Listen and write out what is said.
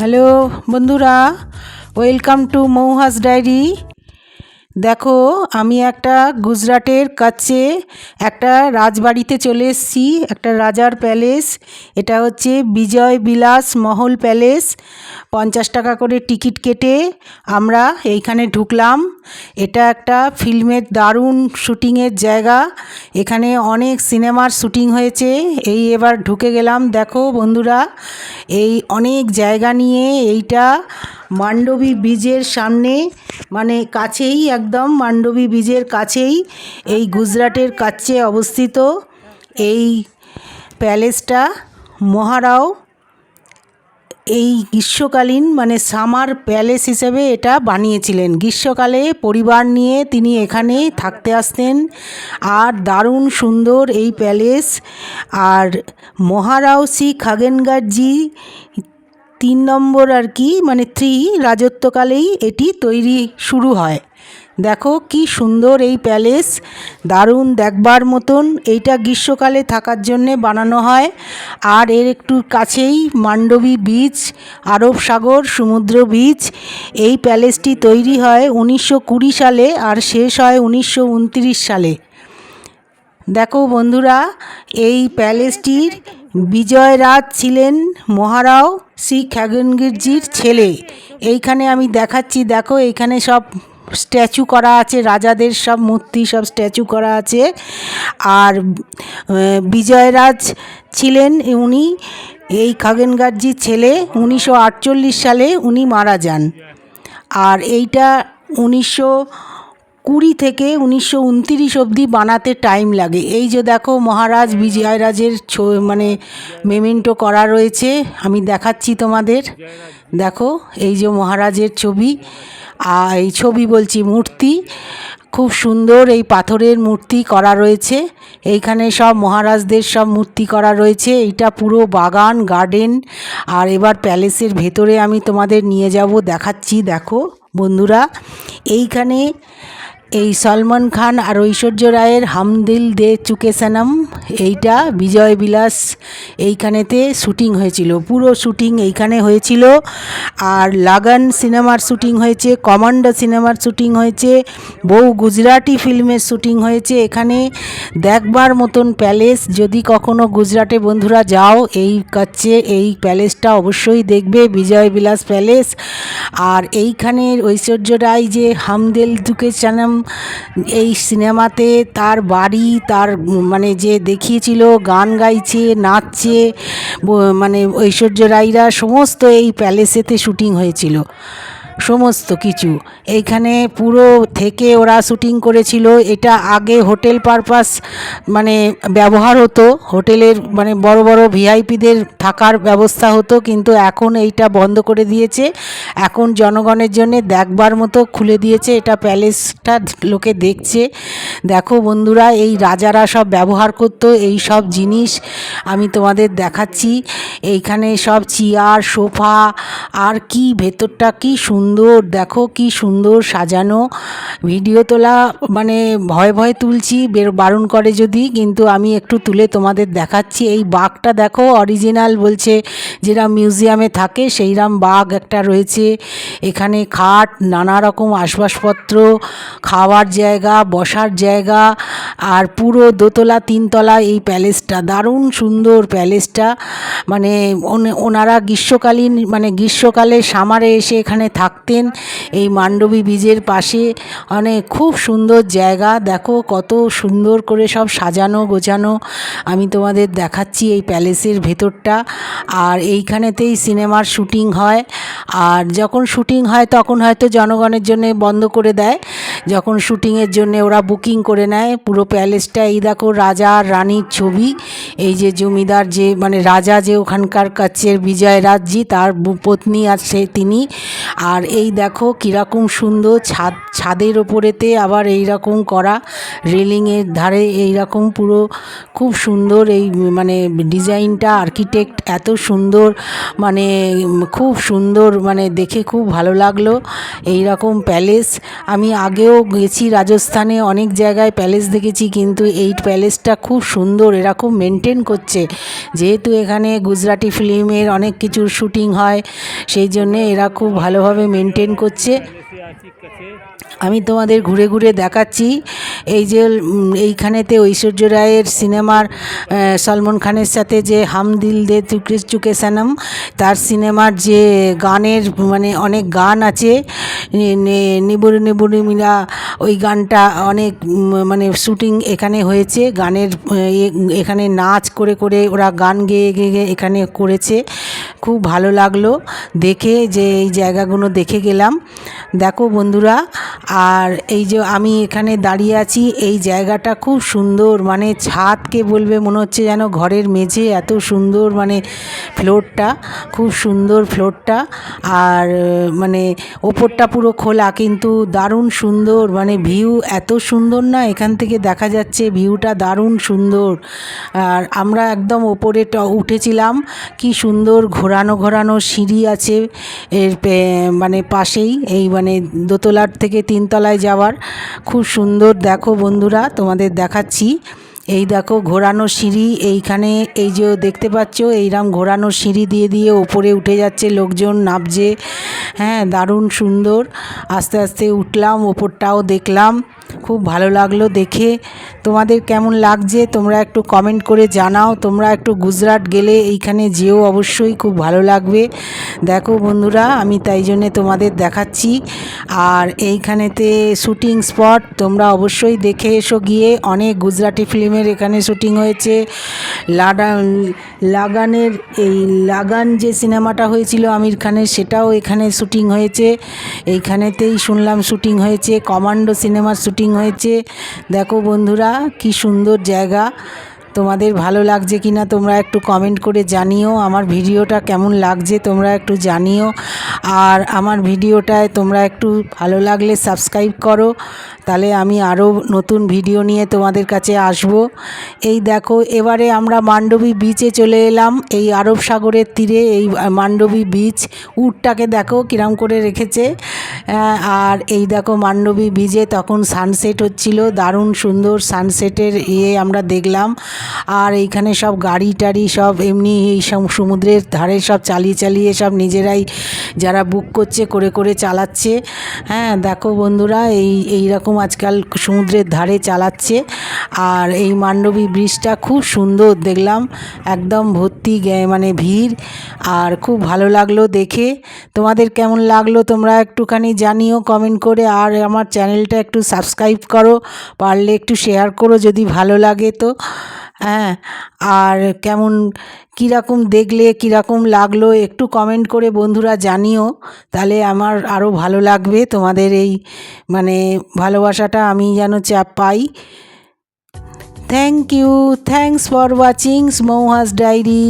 Hello বন্ধুরা welcome to মৌহাস diary. দেখো, আমি একটা গুজরাটের কাছে একটা রাজবাড়িতে চলে এসেছি, একটা রাজার প্যালেস। এটা হচ্ছে বিজয় বিলাস মহল প্যালেস। পঞ্চাশ টাকা করে টিকিট কেটে আমরা এইখানে ঢুকলাম। এটা একটা ফিল্মের দারুণ শুটিংয়ের জায়গা। এখানে অনেক সিনেমার শুটিং হয়েছে। এই এবার ঢুকে গেলাম। দেখো বন্ধুরা, এই অনেক জায়গা নিয়ে এইটা মান্ডবী ব্রিজের সামনে মানে কাছেই একদম মান্ডবী ব্রিজের কাছেই এই গুজরাটের কাছে অবস্থিত এই প্যালেসটা। মহারাও এই গ্রীষ্মকালীন মানে সামার প্যালেস হিসেবে এটা বানিয়েছিলেন। গ্রীষ্মকালে পরিবার নিয়ে তিনি এখানে থাকতে আসতেন। আর দারুণ সুন্দর এই প্যালেস। আর মহারাও শ্রী খাগেনগারজি তিন নম্বর আর কি মানে থ্রি রাজত্বকালেই এটি তৈরি শুরু হয়। দেখো কি সুন্দর এই প্যালেস, দারুণ দেখবার মতন। এইটা গ্রীষ্মকালে থাকার জন্যে বানানো হয়। আর এর একটু কাছেই মান্ডবী বিচ, আরব সাগর, সমুদ্র বিচ। এই প্যালেসটি তৈরি হয় উনিশশো কুড়ি সালে আর শেষ হয় উনিশশো উনত্রিশ সালে। দেখো বন্ধুরা, এই প্যালেসটির বিজয়রাজ ছিলেন মহারাও শ্রী খ্যাগনগিরজির ছেলে। এইখানে আমি দেখাচ্ছি, দেখো, এইখানে সব স্ট্যাচু করা আছে, রাজাদের সব মূর্তি সব স্ট্যাচু করা আছে। আর বিজয়রাজ ছিলেন উনি, এই খাগেনগারজির ছেলে, উনিশশো আটচল্লিশ সালে উনি মারা যান। আর এইটা উনিশশো কুড়ি থেকে উনিশশো উনতিরিশ অবধি বানাতে টাইম লাগে। এই যে দেখো মহারাজ বিজয়রাজের মানে মেমেন্টো করা রয়েছে, আমি দেখাচ্ছি তোমাদের। দেখো, এই যে মহারাজের ছবি, আর এই ছবি বলছি মূর্তি। খুব সুন্দর এই পাথরের মূর্তি করা রয়েছে। এইখানে সব মহারাজদের সব মূর্তি করা রয়েছে। এইটা পুরো বাগান গার্ডেন আর এবার প্যালেসের ভেতরে আমি তোমাদের নিয়ে যাব, দেখাচ্ছি, দেখো বন্ধুরা। এইখানে এই সলমন খান আর ঐশ্বর্য রায়ের হামদিল দে চুকে সানাম, এইটা বিজয় বিলাস এইখানেতে শুটিং হয়েছিল, পুরো শুটিং এইখানে হয়েছিল। আর লাগান সিনেমার শুটিং হয়েছে, কমান্ডো সিনেমার শুটিং হয়েছে, বহু গুজরাটি ফিল্মের শুটিং হয়েছে, এখানে দেখবার মতন প্যালেস, যদি কখনো গুজরাটে বন্ধুরা যাও, এই কাছে এই প্যালেসটা অবশ্যই দেখবে, বিজয় বিলাস প্যালেস। আর এইখানের ঐশ্বর্য রায় যে হামদেল দুকে চানাম এই সিনেমাতে তার বাড়ি, তার মানে যে দেখিয়েছিল, গান গাইছে, নাচছে মানে ঐশ্বর্য রায়রা সমস্ত এই প্যালেসেতে শুটিং হয়েছিল। সমস্ত কিছু। এইখানে পুরো থেকে ওরা শুটিং করেছিল। এটা আগে হোটেল পারপাস মানে ব্যবহার হতো। হোটেলের মানে বড় বড় ভিআইপিদের থাকার ব্যবস্থা হতো, কিন্তু এখন এইটা বন্ধ করে দিয়েছে। এখন জনগণের জন্য দেখবার মতো খুলে দিয়েছে। এটা প্যালেসটা লোকে দেখছে। দেখো বন্ধুরা, এই রাজারা সব ব্যবহার করতো, এই সব জিনিস আমি তোমাদের দেখাচ্ছি। এইখানে সব চেয়ার, সোফা, আর কি ভেতরটা কি সুন্দর সুন্দর, দেখো কি সুন্দর সাজানো। ভিডিও তোলা মানে ভয় ভয় তুলছি, বের, বারণ করে যদি, কিন্তু আমি একটু তুলে তোমাদের দেখাচ্ছি। এই বাঘটা দেখো অরিজিনাল বলছে যেরকম মিউজিয়ামে থাকে সেইরকম বাঘ একটা রয়েছে। এখানে খাট, নানা রকম আসবাবপত্র খাওয়ার জায়গা, বসার জায়গা, আর পুরো দোতলা, তিনতলা এই প্যালেসটা। দারুণ সুন্দর প্যালেসটা। মানে ওনারা গ্রীষ্মকালীন মানে গ্রীষ্মকালে সামারে এসে এখানে থাকতেন। এই মান্ডবী বীজের পাশে অনেক খুব সুন্দর জায়গা। দেখো কত সুন্দর করে সব সাজানো, গোছানো। আমি তোমাদের দেখাচ্ছি এই প্যালেসের ভেতরটা। আর এইখানেতেই সিনেমার শুটিং হয়। আর যখন শুটিং হয়, তখন হয়তো জনগণের জন্য বন্ধ করে দেয়। যখন শুটিংয়ের জন্য ওরা বুকিং করে নেয়, পুরো প্যালেসটা এই দেখো রাজা আর রানীর ছবি। এই যে জমিদার যে মানে রাজা যে ওখানকার কাছের বিজয় রাজজি, তার পত্নী আছে তিনি। আর এই দেখো কীরকম সুন্দর ছাদ, ছাদের ওপরেতে আবার এই রকম করা, রেলিংয়ের ধারে এই রকম পুরো খুব সুন্দর এই মানে ডিজাইনটা, আর্কিটেক্ট এত সুন্দর মানে খুব সুন্দর মানে দেখে খুব ভালো লাগল। এই রকম প্যালেস, আমি আগেও আগেও গেছি রাজস্থানে, অনেক জায়গায় প্যালেস দেখেছি, কিন্তু এই প্যালেসটা খুব সুন্দর এরা খুব মেনটেন করছে। যেহেতু এখানে গুজরাটি ফিল্মের অনেক কিছুর শুটিং হয়, সেই জন্যে এরা খুব ভালোভাবে মেনটেন করছে। আমি তোমাদের ঘুরে ঘুরে দেখাচ্ছি। এই যে এইখানেতে ঐশ্বর্য রায়ের সিনেমার সলমন খানের সাথে যে হাম দিল দে চুকে চুকে সনম, তার সিনেমার যে গানের মানে অনেক গান আছে, নে- নে- নিবুর নিবুর মিরা ওই গানটা অনেক মানে শুটিং এখানে হয়েছে। গানের এখানে নাচ করে করে ওরা গান গেয়ে গেয়ে এখানে করেছে। খুব ভালো লাগল। দেখে যে এই জায়গাগুলো দেখে গেলাম। দেখো বন্ধুরা। আর এই যে আমি এখানে দাঁড়িয়ে আছি, এই জায়গাটা খুব সুন্দর মানে ছাদকে বলবে মনে হচ্ছে যেন ঘরের মেঝে এত সুন্দর মানে ফ্লোরটা, খুব সুন্দর ফ্লোরটা। আর মানে ওপরটা পুরো খোলা, কিন্তু দারুণ সুন্দর মানে ভিউ এত সুন্দর না, এখান থেকে দেখা যাচ্ছে ভিউটা দারুণ সুন্দর। আর আমরা একদম ওপরে উঠেছিলাম, কি সুন্দর ঘোরানো ঘোরানো সিঁড়ি আছে, এর মানে পাশেই, এই মানে দোতলার থেকে তিনতলায় যাওয়ার। খুব সুন্দর দেখো বন্ধুরা তোমাদের দেখাচ্ছি। এই দেখো ঘোরানো সিঁড়ি, এইখানে এই যে দেখতে পাচ্ছ এইরকম ঘোরানো সিঁড়ি দিয়ে দিয়ে ওপরে উঠে যাচ্ছে লোকজন, নামছে। হ্যাঁ দারুণ সুন্দর। আস্তে আস্তে উঠলাম, ওপরটাও দেখলাম। খুব ভালো লাগল দেখে। তোমাদের কেমন লাগছে তোমরা একটু কমেন্ট করে জানাও। তোমরা একটু গুজরাট গেলে এইখানে যেও অবশ্যই, খুব ভালো লাগবে। দেখো বন্ধুরা, আমি তাই জন্যে তোমাদের দেখাচ্ছি। আর এইখানেতে শুটিং স্পট তোমরা অবশ্যই দেখে এসো গিয়ে। অনেক গুজরাটি ফিল্মের এখানে শুটিং হয়েছে। লাডা লাগানের এই লাগান যে সিনেমাটা হয়েছিল আমির খানের, সেটাও এখানে শুটিং হয়েছে। এইখানেতেই শুনলাম শুটিং হয়েছে, কমান্ডো সিনেমার শুটিং হয়েছে। দেখো বন্ধুরা, কি সুন্দর জায়গা। তোমাদের ভালো লাগছে কি না তোমরা একটু কমেন্ট করে জানিও। আমার ভিডিওটা কেমন লাগছে তোমরা একটু জানিও। আর আমার ভিডিওটায় তোমরা একটু ভালো লাগলে সাবস্ক্রাইব করো। তাহলে আমি আরও নতুন ভিডিও নিয়ে তোমাদের কাছে আসব। এই দেখো, এবারে আমরা মান্ডবী বিচে চলে এলাম। এই আরব সাগরের তীরে এই মান্ডবী বিচ উটটাকে দেখো কিরম করে রেখেছে। আর এই দেখো মান্ডবী বিচে তখন সানসেট হচ্ছিল, দারুণ সুন্দর সানসেটের ইয়ে আমরা দেখলাম। আর এইখানে সব গাড়ি টাড়ি সব এমনি এই সব সমুদ্রের ধারে সব চালিয়ে চালিয়ে সব নিজেরাই যারা বুক করছে, করে করে চালাচ্ছে। হ্যাঁ দেখো বন্ধুরা, এই এই রকম আজকাল সমুদ্রের ধারে চালাচ্ছে। আর এই মান্ডবী ব্রিজটা খুব সুন্দর দেখলাম, একদম ভর্তি মানে ভিড়। আর খুব ভালো লাগল দেখে। তোমাদের কেমন লাগল তোমরা একটুখানি জানিও কমেন্ট করে। আর আমার চ্যানেলটা একটু সাবস্ক্রাইব করো, পারলে একটু শেয়ার করো যদি ভালো লাগে তো। হ্যাঁ আর কেমন, কীরকম দেখলে, কীরকম লাগল একটু কমেন্ট করে বন্ধুরা জানিও। তাহলে আমার আরও ভালো লাগবে তোমাদের এই মানে ভালোবাসাটা আমি যেন চাপ পাই। Thank you thanks for watching Mouhas diary